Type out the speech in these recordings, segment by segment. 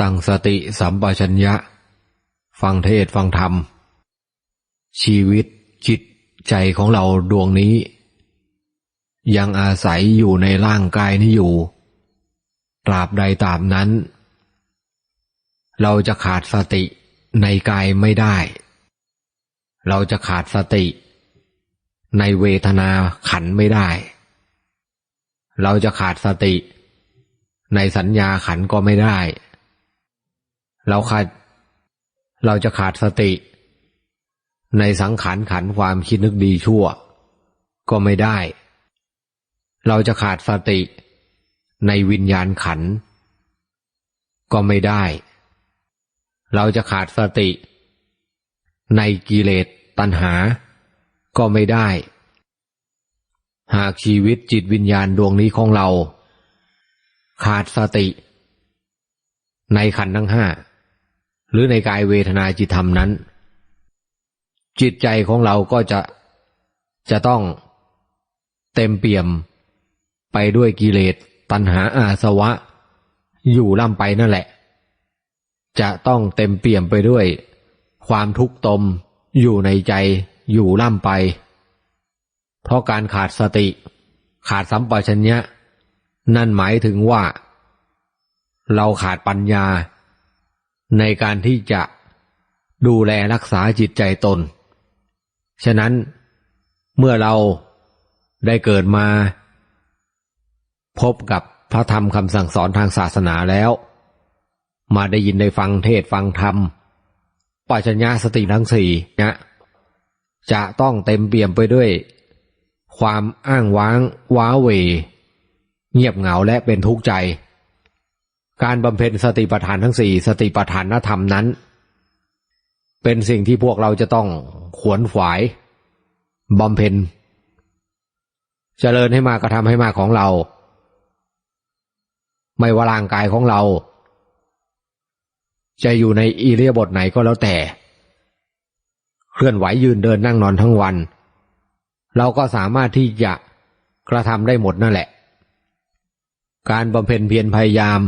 ตั้งสติสัมปชัญญะ ฟังเทศฟังธรรม ชีวิตจิตใจของเราดวงนี้ ยังอาศัยอยู่ในร่างกายนี้อยู่ ตราบใดตราบนั้น เราจะขาดสติในกายไม่ได้ เราจะขาดสติ ในเวทนาขันไม่ได้ เราจะขาดสติ ในสัญญาขันก็ไม่ได้ เราขาด เราจะขาดสติ ในสังขารขันความคิดนึกดีชั่ว ก็ไม่ได้ เราจะขาดสติ ในวิญญาณขัน ก็ไม่ได้ เราจะขาดสติ ในกิเลสตัณหา ก็ไม่ได้ หากชีวิตจิตวิญญาณดวงนี้ของเรา ขาดสติในขันทั้งห้า หรือในกายเวทนาจิตธรรมนั้น จิตใจของเราก็จะจะต้องเต็มเปี่ยม ไปด้วยกิเลสตัณหาอาสวะ อยู่ล่ำไปนั่นแหละ จะต้องเต็มเปี่ยมไปด้วย ความทุกข์ตมอยู่ในใจอยู่ล่ำไป เพราะการขาดสติ ขาดสัมปชัญญะ นั่นหมายถึงว่า เราขาดปัญญา ในการที่จะดูแลรักษาจิตใจตน ฉะนั้นเมื่อเราได้เกิดมา พบกับพระธรรมคำสั่งสอนทางศาสนาแล้ว มาได้ยินได้ฟังเทศฟังธรรมปัญญาสติทั้งสี่เนี่ยจะต้องเต็มเปี่ยมไปด้วย ความอ้างว้าง ว้าเหวเงียบเหงาและเป็นทุกข์ใจ การบำเพ็ญสติปัฏฐานทั้งสี่สติปัฏฐานธรรมนั้น เป็นสิ่งที่พวกเราจะต้องขวนขวายบำเพ็ญเจริญให้มากระทำให้มากของเรา ไม่ว่าร่างกายของเรา จะอยู่ในอีเรียบทไหนก็แล้วแต่ เคลื่อนไหวยืนเดินนั่งนอนทั้งวัน เราก็สามารถที่จะกระทำได้หมดนั่นแหละ การบำเพ็ญเพียรพยายาม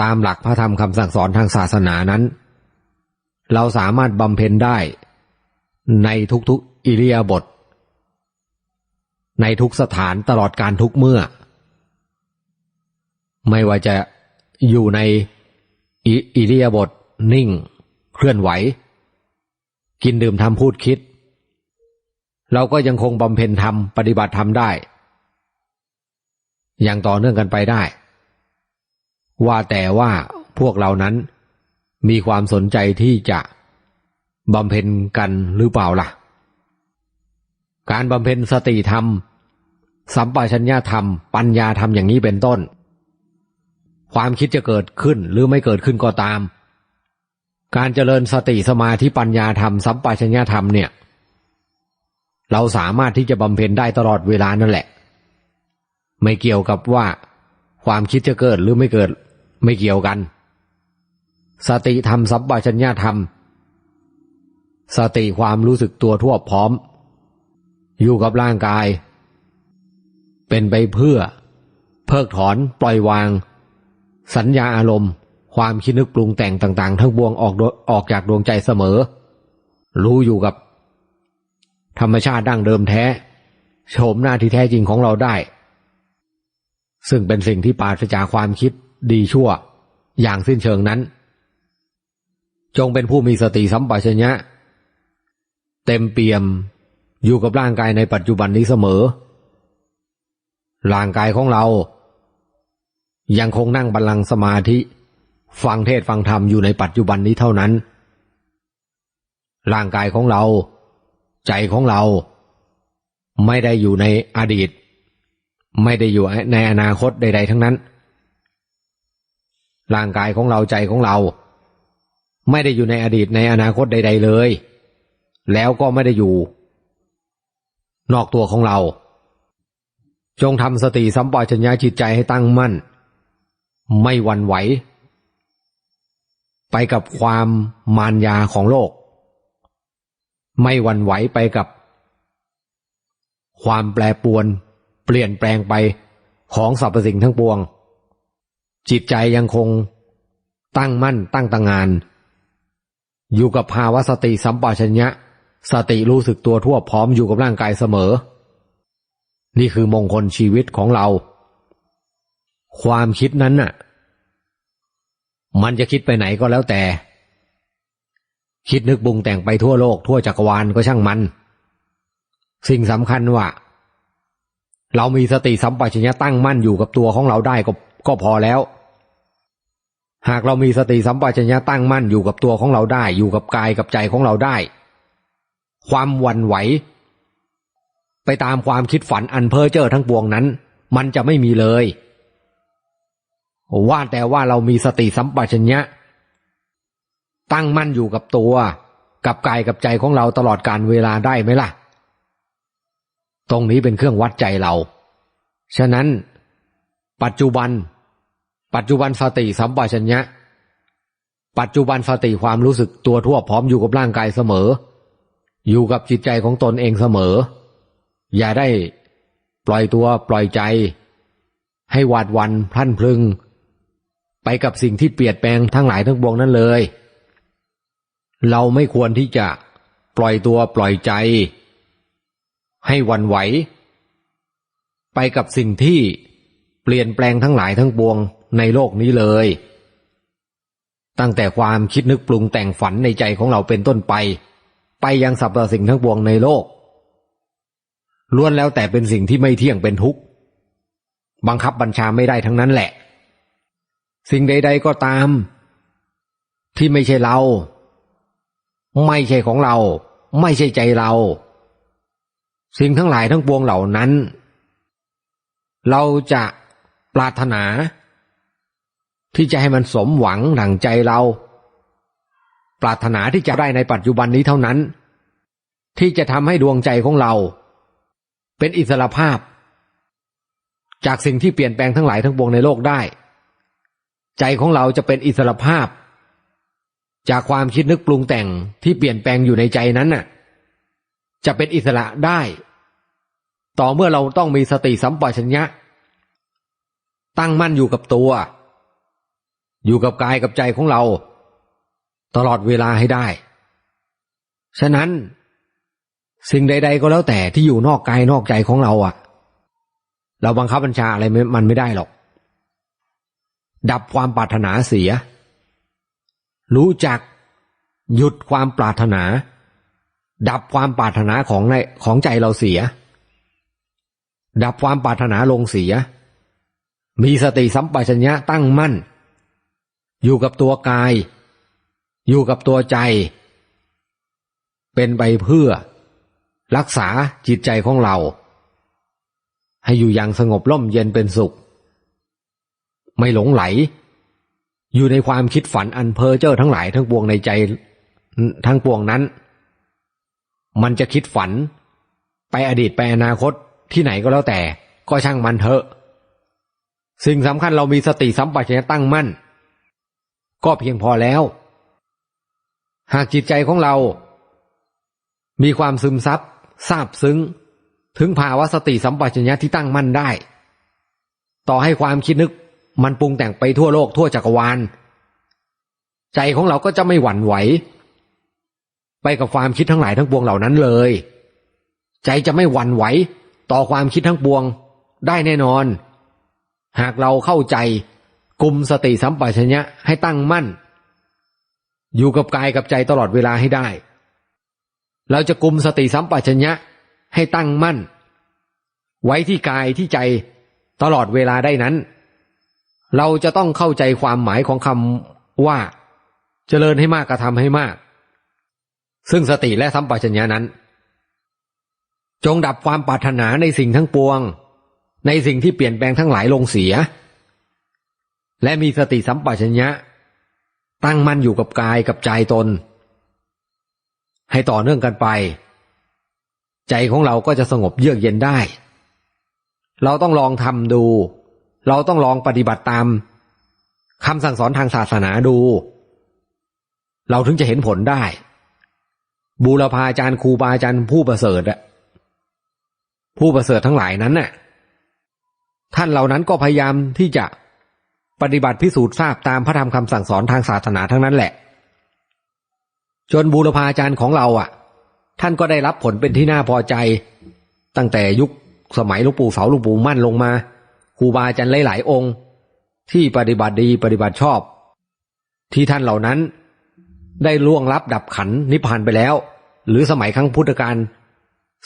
ตามหลักพระธรรมคำสั่งสอนทางศาสนานั้น เราสามารถบำเพ็ญได้ ในทุกๆอิเลียบทในทุกสถานตลอดการทุกเมื่อ ไม่ว่าจะอยู่ในอิอิเลียบทนิ่ง เคลื่อนไหว กินดื่มทำพูดคิด เราก็ยังคงบำเพ็ญธรรมปฏิบัติธรรมได้ อย่างต่อเนื่องกันไปได้ ว่าแต่ว่าพวกเรานั้น มีความสนใจที่จะบำเพ็ญกันหรือเปล่าล่ะ การบำเพ็ญสติธรรม สัมปชัญญะธรรม ปัญญาธรรมอย่างนี้เป็นต้น ความคิดจะเกิดขึ้นหรือไม่เกิดขึ้นก็ตาม การเจริญสติสมาธิปัญญาธรรมสัมปชัญญะธรรมเนี่ย เราสามารถที่จะบำเพ็ญได้ตลอดเวลานั่นแหละ ไม่เกี่ยวกับว่าความคิดจะเกิดหรือไม่เกิด ไม่เกี่ยวกัน สติธรรมสัมปชัญญะธรรม สติความรู้สึกตัวทั่วพร้อม อยู่กับร่างกาย เป็นไปเพื่อ เพิกถอนปล่อยวาง สัญญาอารมณ์ ความคิดนึกปรุงแต่งต่าง ๆ ทั้งบวงออกออกจากดวงใจเสมอ รู้อยู่กับ ธรรมชาติดั้งเดิมแท้โฉมหน้าที่แท้จริงของเราได้ ซึ่งเป็นสิ่งที่ปราศจากความคิด ดีชั่ว อย่างสิ้นเชิงนั้น จงเป็นผู้มีสติสัมปชัญญะ เต็มเปี่ยมอยู่กับร่างกายในปัจจุบันนี้เสมอ ร่างกายของเรา ยังคงนั่งบัลลังก์สมาธิ ฟังเทศฟังธรรมอยู่ในปัจจุบันนี้เท่านั้น ร่างกายของเรา ใจของเรา ไม่ได้อยู่ในอดีต ไม่ได้อยู่ในอนาคตใด ๆ ทั้งนั้น ร่างกายของเราใจของเรา ไม่ได้อยู่ในอดีตในอนาคตใด ๆเลย แล้วก็ไม่ได้อยู่ นอกตัวของเรา จงทำสติสัมปชัญญะจิตใจให้ตั้งมั่น ไม่หวั่นไหว ไปกับความมารยาของโลก ไม่หวั่นไหวไปกับความแปรปวน เปลี่ยนแปลงไปของสรรพสิ่งทั้งปวง จิตใจยังคงตั้งมั่นตั้งตางาน อยู่กับภาวะสติสัมปชัญญะ สติรู้สึกตัวทั่วพร้อมอยู่กับร่างกายเสมอ นี่คือมงคลชีวิตของเรา ความคิดนั้นน่ะ มันจะคิดไปไหนก็แล้วแต่ คิดนึกบุงแต่งไปทั่วโลกทั่วจักรวาลก็ช่างมัน สิ่งสำคัญว่าเรามีสติสัมปชัญญะตั้งมั่นอยู่กับตัวของเราได้ก็ก็พอแล้ว หากเรามีสติสัมปชัญญะตั้งมั่นอยู่กับตัวของเราได้ อยู่กับกายกับใจของเราได้ ความวันไหว ไปตามความคิดฝันอันเพ้อเจ้อทั้งปวงนั้น มันจะไม่มีเลย ว่าแต่ว่าเรามีสติสัมปชัญญะ ตั้งมั่นอยู่กับตัว กับกายกับใจของเราตลอดการเวลาได้ไหมล่ะ ตรงนี้เป็นเครื่องวัดใจเรา ฉะนั้น ปัจจุบัน ปัจจุบันสติสัมปชัญญะ ปัจจุบันสติความรู้สึกตัวทั่วพร้อมอยู่กับร่างกายเสมอ อยู่กับจิตใจของตนเองเสมอ อย่าได้ปล่อยตัวปล่อยใจ ให้หวาดวันพลันพลึง ไปกับสิ่งที่เปลี่ยนแปลงทั้งหลายทั้งปวงนั้นเลย เราไม่ควรที่จะปล่อยตัวปล่อยใจ ให้วันไหว ไปกับสิ่งที่เปลี่ยนแปลงทั้งหลายทั้งปวง ในโลกนี้เลย ตั้งแต่ความคิดนึกปรุงแต่งฝันในใจของเราเป็นต้นไป ไปยังสรรพสิ่งทั้งปวงในโลกล้วนแล้วแต่เป็นสิ่งที่ไม่เที่ยงเป็นทุกข์ บังคับบัญชาไม่ได้ทั้งนั้นแหละ สิ่งใด ๆก็ตาม ที่ไม่ใช่เรา ไม่ใช่ของเรา ไม่ใช่ใจเรา สิ่งทั้งหลายทั้งปวงเหล่านั้น เราจะปรารถนา ที่จะให้มันสมหวังดั่งใจเรา ปรารถนาที่จะได้ในปัจจุบันนี้เท่านั้น ที่จะทำให้ดวงใจของเรา เป็นอิสระภาพ จากสิ่งที่เปลี่ยนแปลงทั้งหลายทั้งปวงในโลกได้ ใจของเราจะเป็นอิสระภาพ จากความคิดนึกปรุงแต่งที่เปลี่ยนแปลงอยู่ในใจนั้นน่ะ จะเป็นอิสระได้ ต่อเมื่อเราต้องมีสติสัมปชัญญะ ตั้งมั่นอยู่กับตัว อยู่กับกายกับใจของเรา ตลอดเวลาให้ได้ ฉะนั้น สิ่งใด ๆ ก็แล้วแต่ที่อยู่นอกกายนอกใจของเราอะ เราบังคับบัญชาอะไรมันไม่ได้หรอก ดับความปรารถนาเสีย รู้จักหยุดความปรารถนา ดับความปรารถนาของในของใจเราเสีย ดับความปรารถนาลงเสีย มีสติสัมปชัญญะตั้งมั่น อยู่กับตัวกาย อยู่กับตัวใจ เป็นไปเพื่อ รักษาจิตใจของเรา ให้อยู่อย่างสงบร่มเย็นเป็นสุข ไม่หลงไหล อยู่ในความคิดฝันอันเพ้อเจ้อทั้งหลายทั้งปวงในใจ ทั้งปวงนั้น มันจะคิดฝัน ไปอดีตไปอนาคตที่ไหนก็แล้วแต่ ก็ช่างมันเถอะ สิ่งสำคัญเรามีสติสัมปชัญญะตั้งมั่น ก็เพียงพอแล้ว หากจิตใจของเรา มีความซึมซับซาบซึ้ง ถึงภาวะสติสัมปชัญญะที่ตั้งมั่นได้ ต่อให้ความคิดนึกมันปรุงแต่งไปทั่วโลกทั่วจักรวาล ใจของเราก็จะไม่หวั่นไหว ไปกับความคิดทั้งหลายทั้งปวงเหล่านั้นเลย ใจจะไม่หวั่นไหว ต่อความคิดทั้งปวงได้แน่นอน หากเราเข้าใจ กลุ่มสติสัมปชัญญะให้ตั้งมั่น อยู่กับกายกับใจตลอดเวลาให้ได้ เราจะกลุ่มสติสัมปชัญญะให้ตั้งมั่น ไว้ที่กายที่ใจตลอดเวลาได้นั้น เราจะต้องเข้าใจความหมายของคำว่าเจริญให้มากกระทำให้มาก ซึ่งสติและสัมปชัญญะนั้น จงดับความปรารถนาในสิ่งทั้งปวง ในสิ่งที่เปลี่ยนแปลงทั้งหลายลงเสีย และมีสติสัมปชัญญะ ตั้งมั่นอยู่กับกายกับใจตน ให้ต่อเนื่องกันไป ใจของเราก็จะสงบเยือกเย็นได้ เราต้องลองทำดู เราต้องลองปฏิบัติตามคำสั่งสอนทางศาสนาดู เราถึงจะเห็นผลได้ บูรพาจารย์ครูบาอาจารย์ผู้ประเสริฐอะผู้ประเสริฐทั้งหลายนั้นน่ะท่านเหล่านั้นก็พยายามที่จะ ปฏิบัติพิสูจน์ทราบตามพระธรรมคำสั่งสอนทางศาสนาทั้งนั้นแหละ จนบูรพาจารย์ของเราอะ ท่านก็ได้รับผลเป็นที่น่าพอใจ ตั้งแต่ยุคสมัยหลวงปู่เสาหลวงปู่มั่นลงมาครูบาอาจารย์หลายๆองค์ ที่ปฏิบัติดีปฏิบัติชอบ ที่ท่านเหล่านั้น ได้ล่วงลับดับขันนิพพานไปแล้ว หรือสมัยครั้งพุทธกาล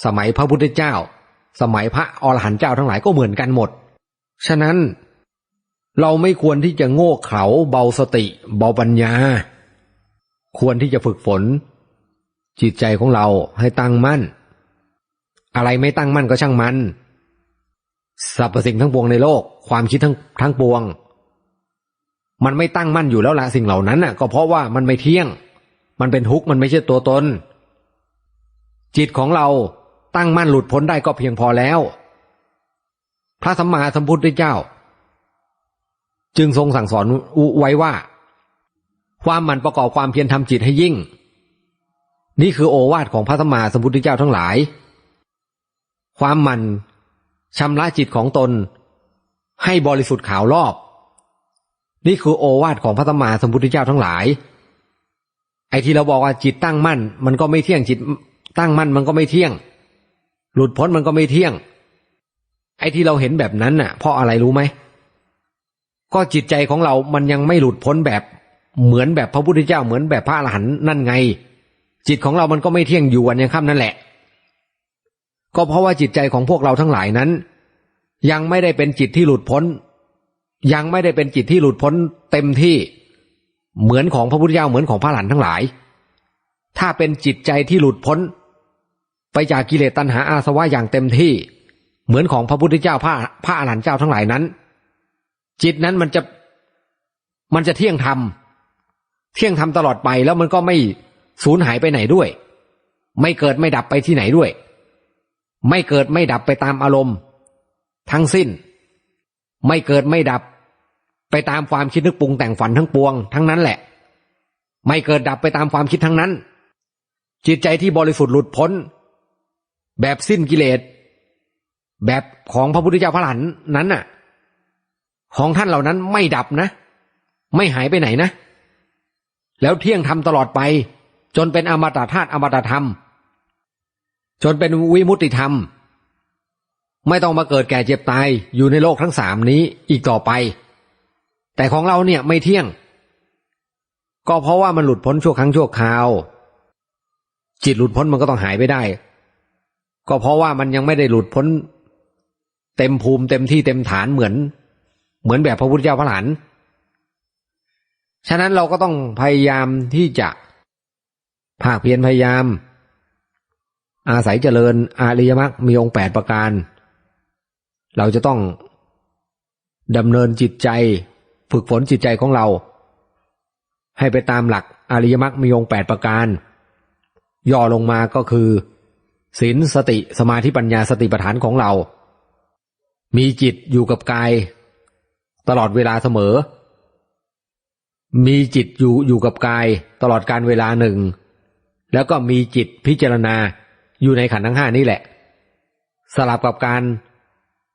สมัยพระพุทธเจ้า สมัยพระอรหันต์เจ้าทั้งหลายก็เหมือนกันหมด ฉะนั้น เราไม่ควรที่จะโง่เขลาเบาสติ เบาปัญญา ควรที่จะฝึกฝน จิตใจของเราให้ตั้งมั่น อะไรไม่ตั้งมั่นก็ช่างมันสรรพสิ่งทั้งปวงในโลก ความคิดทั้งทั้งปวง มันไม่ตั้งมั่นอยู่แล้วละสิ่งเหล่านั้นน่ะ ก็เพราะว่ามันไม่เที่ยง มันเป็นทุกข์มันไม่ใช่ตัวตน จิตของเราตั้งมั่นหลุดพ้นได้ก็เพียงพอแล้ว พระสัมมาสัมพุทธเจ้า จึงทรงสั่งสอนไว้ว่า ความมันประกอบความเพียรทำจิตให้ยิ่ง นี่คือโอวาทของพระสัมมาสัมพุทธเจ้าทั้งหลาย ความมันชำระจิตของตน ให้บริสุทธิ์ขาวรอบ นี่คือโอวาทของพระสัมมาสัมพุทธเจ้าทั้งหลาย ไอ้ที่เราบอกว่าจิตตั้งมั่น มันก็ไม่เที่ยงจิตตั้งมั่นมันก็ไม่เที่ยง หลุดพ้นมันก็ไม่เที่ยง ไอ้ที่เราเห็นแบบนั้นน่ะ เพราะอะไรรู้ไหม ก็จิตใจของเรามันยังไม่หลุดพ้นแบบเหมือนแบบพระพุทธเจ้าเหมือนแบบพระอรหันต์นั่นไง จิตของเรามันก็ไม่เที่ยงอยู่วันยังค่ำนั่นแหละ ก็เพราะว่าจิตใจของพวกเราทั้งหลายนั้น ยังไม่ได้เป็นจิตที่หลุดพ้น ยังไม่ได้เป็นจิตที่หลุดพ้นเต็มที่เหมือนของพระพุทธเจ้าเหมือนของพระอรหันต์ทั้งหลาย ถ้าเป็นจิตใจที่หลุดพ้น ไปจากกิเลสตัณหาอาสวะอย่างเต็มที่ เหมือนของพระพุทธเจ้าพระพระอรหันต์เจ้าทั้งหลายนั้น จิตนั้นมันจะมันจะเที่ยงธรรมเที่ยงธรรมตลอดไปแล้วมันก็ไม่สูญหายไปไหนด้วย ไม่เกิดไม่ดับไปที่ไหนด้วย ไม่เกิดไม่ดับไปตามอารมณ์ ทั้งสิ้น ไม่เกิดไม่ดับ ไปตามความคิดนึกปรุงแต่งฝันทั้งปวงทั้งนั้นแหละ ไม่เกิดดับไปตามความคิดทั้งนั้น จิตใจที่บริสุทธิ์หลุดพ้น แบบสิ้นกิเลสแบบของพระพุทธเจ้าพระหลันนั้นน่ะ ของท่านเหล่านั้นไม่ดับนะ ไม่หายไปไหนนะ แล้วเที่ยงธรรมตลอดไป จนเป็นอมตะธาตุอมตะธรรม จนเป็นวิมุตติธรรม ไม่ต้องมาเกิดแก่เจ็บตายอยู่ในโลกทั้งสามนี้อีกต่อไป แต่ของเราเนี่ยไม่เที่ยง ก็เพราะว่ามันหลุดพ้นชั่วครั้งชั่วคราว จิตหลุดพ้นมันก็ต้องหายไปได้ ก็เพราะว่ามันยังไม่ได้หลุดพ้น เต็มภูมิเต็มที่เต็มฐานเหมือน เหมือนแบบพระพุทธเจ้าพระหลานฉะนั้นเราก็ต้องพยายามที่จะภาคเพียรพยายาม อาศัยเจริญอาริยมรรคมีองค์แปดประการ เราจะต้องดำเนินจิตใจ ฝึกฝนจิตใจของเรา ให้ไปตามหลักอริยมรรคมีองค์แปดประการ ย่อลงมาก็คือศีลสติสมาธิปัญญาสติปัฏฐานของเรา มีจิตอยู่กับกาย ตลอดเวลาเสมอ มีจิตอยู่อยู่กับกายตลอดการเวลาหนึ่ง แล้วก็มีจิตพิจารณาอยู่ในขันธ์ทั้งห้านี่แหละ สลับกับการ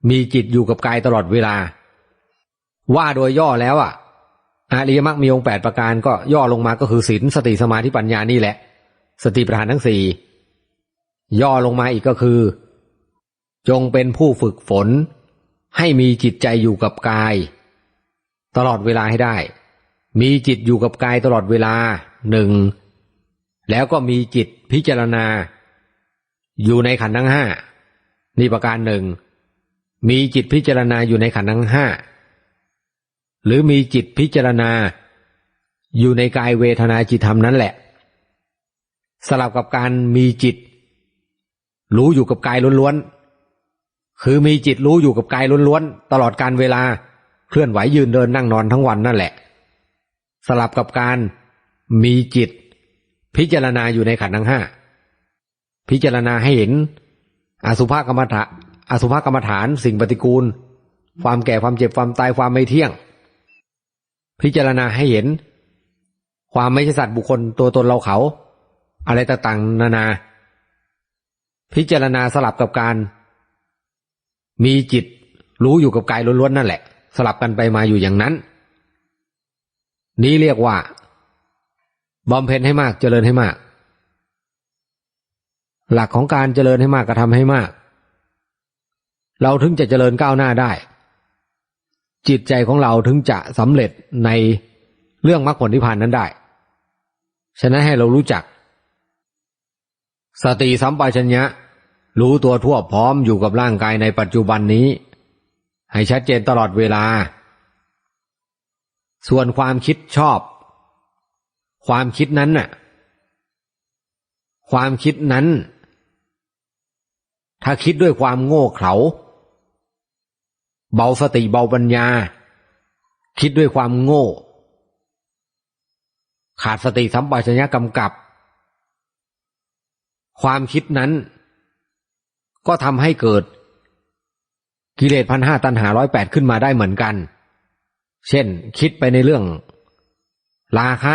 มีจิตอยู่กับกายตลอดเวลา ว่าโดยย่อแล้วอะอริยมรรคมีองค์แปดประการก็ย่อลงมาก็คือศีลสติสมาธิปัญญานี่แหละ สติปัฏฐานทั้งสี่ย่อลงมาอีกก็คือ จงเป็นผู้ฝึกฝน ให้มีจิตใจอยู่กับกาย ตลอดเวลาให้ได้ มีจิตอยู่กับกายตลอดเวลาหนึ่งแล้วก็มีจิตพิจารณา อยู่ในขันธ์ทั้งห้านี่ประการหนึ่งมีจิตพิจารณาอยู่ในขันธ์ทั้งห้าหรือมีจิตพิจารณา อยู่ในกายเวทนาจิตธรรมนั้นแหละ สลับกับการมีจิต รู้อยู่กับกายล้วนๆคือมีจิตรู้อยู่กับกายล้วนๆตลอดการเวลา เคลื่อนไหวยืนเดินนั่งนอนทั้งวันนั่นแหละ สลับกับการมีจิต พิจารณาอยู่ในขันธ์ทั้งห้าพิจารณาให้เห็น อสุภกรรมฐานอสุภกรรมฐาน สิ่งปฏิกูล ความแก่ความเจ็บความตายความไม่เที่ยง พิจารณาให้เห็น ความไม่ใช่สัตว์บุคคลตัวตนเราเขา อะไรต่างๆนานา พิจารณาสลับกับการ มีจิตรู้อยู่กับกายล้วนๆนั่นแหละ สลับกันไปมาอยู่อย่างนั้น นี้เรียกว่าบำเพ็ญให้มากเจริญให้มาก หลักของการเจริญให้มากกระทำให้มาก เราถึงจะเจริญก้าวหน้าได้ จิตใจของเราถึงจะสำเร็จในเรื่องมรรคผลนิพพานนั้นได้ ฉะนั้นให้เรารู้จัก สติสัมปชัญญะรู้ตัวทั่วพร้อมอยู่กับร่างกายในปัจจุบันนี้ ให้ชัดเจนตลอดเวลา ส่วนความคิดชอบ ความคิดนั้นน่ะ ความคิดนั้น ถ้าคิดด้วยความโง่เขลา เบาสติเบาปัญญา คิดด้วยความโง่ ขาดสติสัมปชัญญะกำกับ ความคิดนั้น ก็ทำให้เกิด กิเลสพันห้าตันหาร้อยแปดขึ้นมาได้เหมือนกัน เช่น คิดไปในเรื่อง ราคะ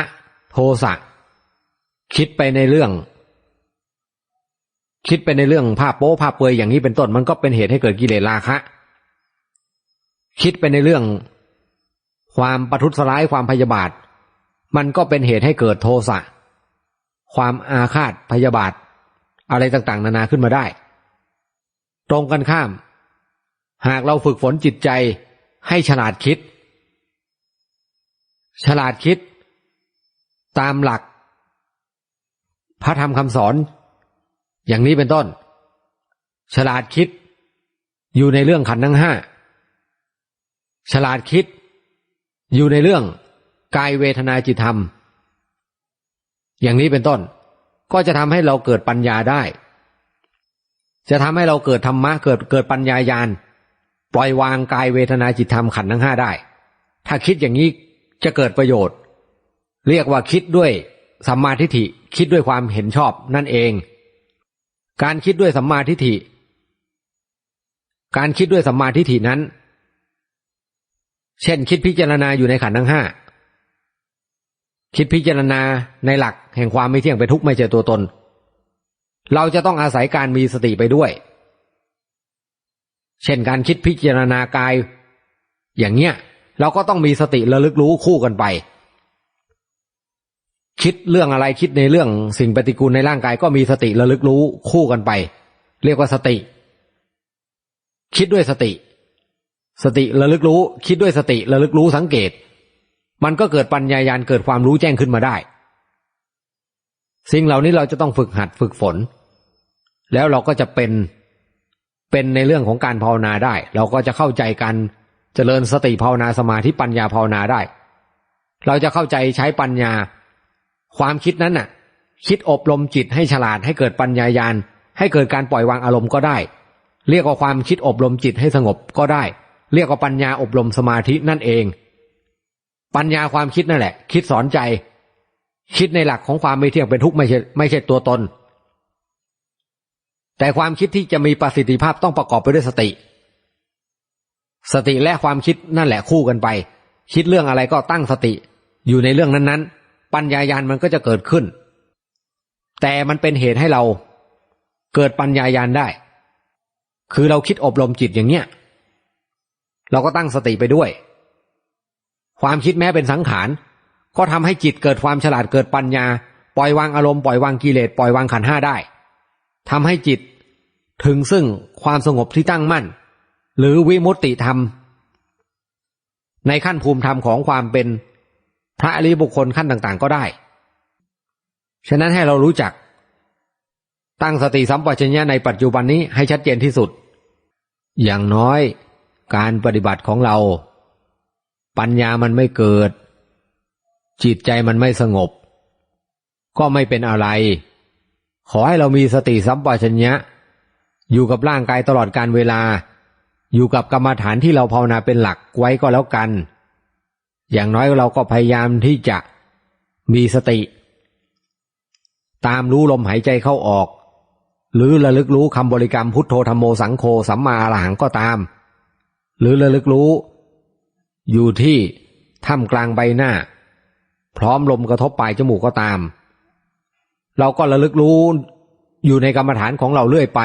โทสะคิดไปในเรื่อง คิดไปในเรื่องภาพโป๊ภาพเปยอย่างนี้เป็นต้นมันก็เป็นเหตุให้เกิดกิเลสราคะ คิดไปในเรื่อง ความประทุษร้ายความพยาบาท มันก็เป็นเหตุให้เกิดโทสะความอาฆาตพยาบาท อะไรต่างๆ นานาขึ้นมาได้ ตรงกันข้าม หากเราฝึกฝนจิตใจให้ฉลาดคิด ฉลาดคิด ตามหลัก พระธรรมคำสอน อย่างนี้เป็นต้น ฉลาดคิด อยู่ในเรื่องขันธ์ทั้งห้าฉลาดคิด อยู่ในเรื่องกายเวทนาจิตธรรม อย่างนี้เป็นต้น ก็จะทำให้เราเกิดปัญญาได้ จะทำให้เราเกิดธรรมะเกิดเกิดปัญญายาณ ปล่อยวางกายเวทนาจิตธรรมขันธ์ทั้งห้าได้ ถ้าคิดอย่างนี้จะเกิดประโยชน์ เรียกว่าคิดด้วยสัมมาทิฏฐิคิดด้วยความเห็นชอบนั่นเอง การคิดด้วยสัมมาทิฏฐิ การคิดด้วยสัมมาทิฏฐินั้น เช่นคิดพิจารณาอยู่ในขันธ์ทั้งห้าคิดพิจารณาในหลักแห่งความไม่เที่ยงเป็นทุกข์ไม่ใช่ตัวตน เราจะต้องอาศัยการมีสติไปด้วย เช่นการคิดพิจารณากาย อย่างเงี้ยเราก็ต้องมีสติระลึกรู้คู่กันไป คิดเรื่องอะไรคิดในเรื่องสิ่งปฏิกูลในร่างกาย ก็มีสติระลึกรู้คู่กันไป เรียกว่าสติ คิดด้วยสติ สติระลึกรู้ คิดด้วยสติระลึกรู้สังเกต มันก็เกิดปัญญายาณเกิดความรู้แจ้งขึ้นมาได้ สิ่งเหล่านี้เราจะต้องฝึกหัดฝึกฝน แล้วเราก็จะเป็น เป็นในเรื่องของการภาวนาได้ เราก็จะเข้าใจการเจริญสติภาวนาสมาธิปัญญาภาวนาได้ เราจะเข้าใจใช้ปัญญา ความคิดนั้นน่ะ คิดอบรมจิตให้ฉลาดให้เกิดปัญญายาณให้เกิดการปล่อยวางอารมณ์ก็ได้ เรียกว่าความคิดอบรมจิตให้สงบก็ได้ เรียกว่าปัญญาอบรมสมาธินั่นเอง ปัญญาความคิดนั่นแหละ คิดสอนใจ คิดในหลักของความไม่เที่ยงเป็นทุกข์ไม่ใช่ไม่ใช่ตัวตน แต่ความคิดที่จะมีประสิทธิภาพต้องประกอบไปด้วยสติ สติและความคิดนั่นแหละคู่กันไป คิดเรื่องอะไรก็ตั้งสติ อยู่ในเรื่องนั้นๆ ปัญญายาณมันก็จะเกิดขึ้น แต่มันเป็นเหตุให้เราเกิดปัญญายาณได้ คือเราคิดอบรมจิตอย่างเนี้ย เราก็ตั้งสติไปด้วย ความคิดแม้เป็นสังขาร ก็ทำให้จิตเกิดความฉลาดเกิดปัญญา ปล่อยวางอารมณ์ปล่อยวางกิเลสปล่อยวางขันห้าได้ทำให้จิต ถึงซึ่งความสงบที่ตั้งมั่น หรือวิมุตติธรรม ในขั้นภูมิธรรมของความเป็นพระอริบุคคลขั้นต่างๆ ก็ได้ ฉะนั้นให้เรารู้จัก ตั้งสติสัมปชัญญะในปัจจุบันนี้ให้ชัดเจนที่สุด อย่างน้อยการปฏิบัติของเรา ปัญญามันไม่เกิด จิตใจมันไม่สงบ ก็ไม่เป็นอะไร ขอให้เรามีสติสัมปชัญญะ อยู่กับร่างกายตลอดการเวลา อยู่กับกรรมฐานที่เราภาวนาเป็นหลักไว้ก็แล้วกัน อย่างน้อยเราก็พยายามที่จะมีสติ ตามรู้ลมหายใจเข้าออก หรือระลึกรู้คำบริกรรมพุทโธธรรมโมสังโฆสัมมาอรหังก็ตาม หรือระลึกรู้ อยู่ที่ท่ามกลางใบหน้า พร้อมลมกระทบปลายจมูกก็ตาม เราก็ระลึกรู้อยู่ในกรรมฐานของเราเรื่อยไป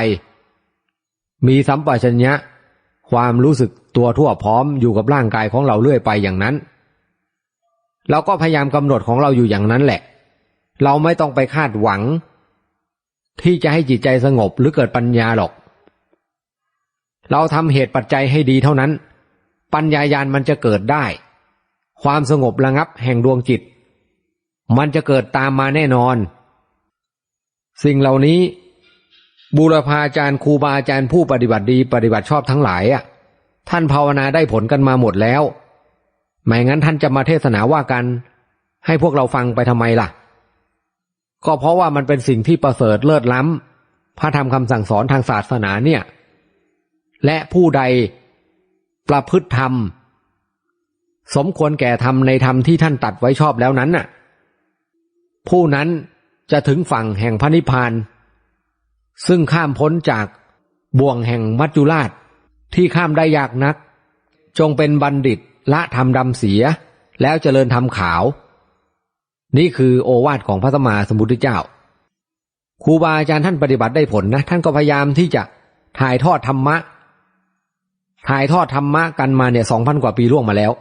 มีสัมปชัญญะ ความรู้สึกตัวทั่วพร้อมอยู่กับร่างกายของเราเรื่อยไปอย่างนั้น เราก็พยายามกำหนดของเราอยู่อย่างนั้นแหละ เราไม่ต้องไปคาดหวัง ที่จะให้จิตใจสงบหรือเกิดปัญญาหรอก เราทำเหตุปัจจัยให้ดีเท่านั้น ปัญญายาณมันจะเกิดได้ ความสงบระงับแห่งดวงจิต มันจะเกิดตามมาแน่นอน สิ่งเหล่านี้ บูรพาจารย์ครูบาอาจารย์ผู้ปฏิบัติดีปฏิบัติชอบทั้งหลายอะ ท่านภาวนาได้ผลกันมาหมดแล้ว ไม่งั้นท่านจะมาเทศนาว่ากัน ให้พวกเราฟังไปทำไมล่ะ ก็เพราะว่ามันเป็นสิ่งที่ประเสริฐเลิศล้ำพระธรรมคำสั่งสอนทางศาสนาเนี่ย และผู้ใดประพฤติธรรม สมควรแก่ธรรมในธรรมที่ท่านตัดไว้ชอบแล้วนั้นน่ะ ผู้นั้นจะถึงฝั่งแห่งพระนิพพาน ซึ่งข้ามพ้นจากบ่วงแห่งมัจจุราชที่ข้ามได้ยากนัก จงเป็นบัณฑิตละธรรมดำเสีย แล้วเจริญธรรมขาว นี่คือโอวาทของพระสมมาสมุทธเจ้าครูบาอาจารย์ท่านปฏิบัติได้ผลนะ ท่านก็พยายามที่จะถ่ายทอดธรรมะ ถ่ายทอดธรรมะกันมาเนี่ยสองพันกว่าปีล่วงมาแล้ว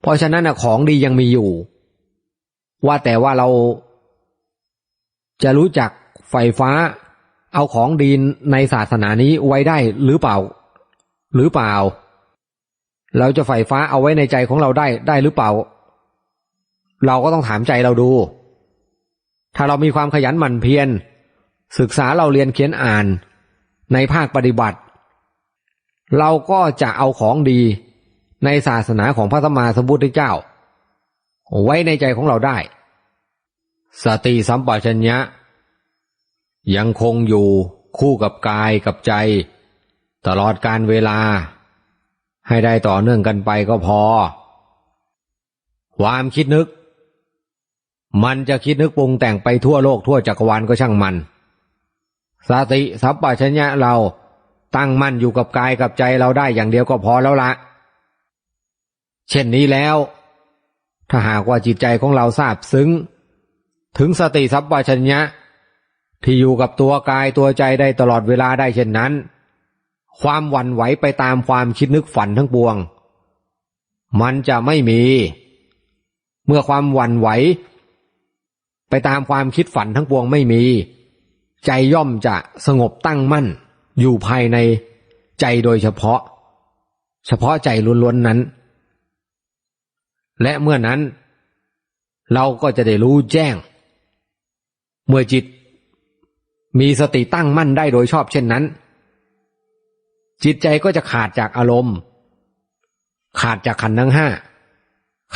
เพราะฉะนั้นนะของดียังมีอยู่ ว่าแต่ว่าเราจะรู้จักไฟฟ้า เอาของดีในศาสนานี้ไว้ได้หรือเปล่า หรือเปล่า เราจะไฟฟ้าเอาไว้ในใจของเราได้ได้หรือเปล่า เราก็ต้องถามใจเราดู ถ้าเรามีความขยันหมั่นเพียรศึกษาเราเรียนเขียนอ่านในภาคปฏิบัติ เราก็จะเอาของดีในศาสนาของพระสัมมาสัมพุทธเจ้า ไว้ในใจของเราได้ สติสัมปชัญญะ ยังคงอยู่คู่กับกายกับใจ ตลอดการเวลา ให้ได้ต่อเนื่องกันไปก็พอ ความคิดนึก มันจะคิดนึกปรุงแต่งไปทั่วโลกทั่วจักรวาลก็ช่างมัน สติสัมปชัญญะเราตั้งมั่นอยู่กับกายกับใจเราได้อย่างเดียวก็พอแล้วละ เช่นนี้แล้ว ถ้าหากว่าจิตใจของเราทราบซึ้ง ถึงสติสัมปชัญญะ ที่อยู่กับตัวกายตัวใจได้ตลอดเวลาได้เช่นนั้น ความหวั่นไหวไปตามความคิดนึกฝันทั้งปวง มันจะไม่มี เมื่อความหวั่นไหว ไปตามความคิดฝันทั้งปวงไม่มี ใจย่อมจะสงบตั้งมั่น อยู่ภายในใจโดยเฉพาะ เฉพาะใจล้วนๆนั้น และเมื่อนั้น เราก็จะได้รู้แจ้ง เมื่อจิต มีสติตั้งมั่นได้โดยชอบเช่นนั้น จิตใจก็จะขาดจากอารมณ์ ขาดจากขันธ์ทั้งห้า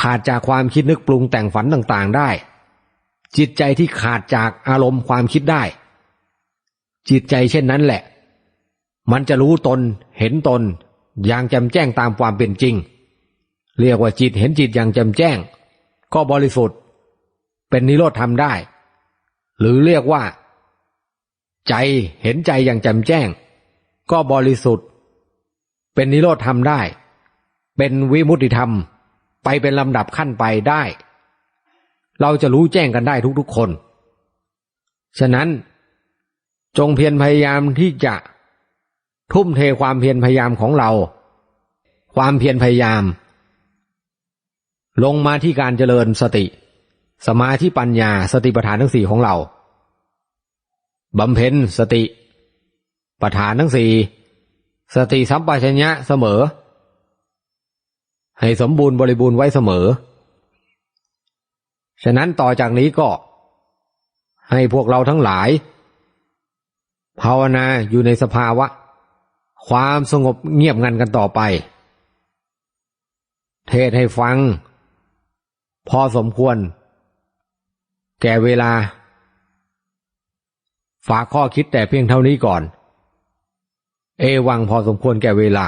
ขาดจากความคิดนึกปรุงแต่งฝันต่างๆได้ จิตใจที่ขาดจากอารมณ์ความคิดได้ จิตใจเช่นนั้นแหละ มันจะรู้ตนเห็นตนอย่างจ่มแจ้งตามความเป็นจริง เรียกว่าจิตเห็นจิตอย่างจ่มแจ้ง ก็บริสุทธิ์ เป็นนิโรธทำได้ หรือเรียกว่า ใจเห็นใจอย่างแจ่มแจ้ง ก็บริสุทธิ์ เป็นนิโรธทำได้ เป็นวิมุตติธรรม ไปเป็นลำดับขั้นไปได้ เราจะรู้แจ้งกันได้ทุกๆคน ฉะนั้นจงเพียรพยายามที่จะทุ่มเทความเพียรพยายามของเรา ความเพียรพยายาม ลงมาที่การเจริญสติ สมาธิปัญญาสติปัฏฐานทั้งสี่ของเรา บำเพ็ญสติปัฏฐานทั้งสี่สติสัมปชัญญะเสมอ ให้สมบูรณ์บริบูรณ์ไว้เสมอ ฉะนั้นต่อจากนี้ก็ ให้พวกเราทั้งหลาย ภาวนาอยู่ในสภาวะ ความสงบเงียบงันกันต่อไป เทศให้ฟัง พอสมควร แก่เวลา ฝากข้อคิดแต่เพียงเท่านี้ก่อน เอวังพอสมควรแก่เวลา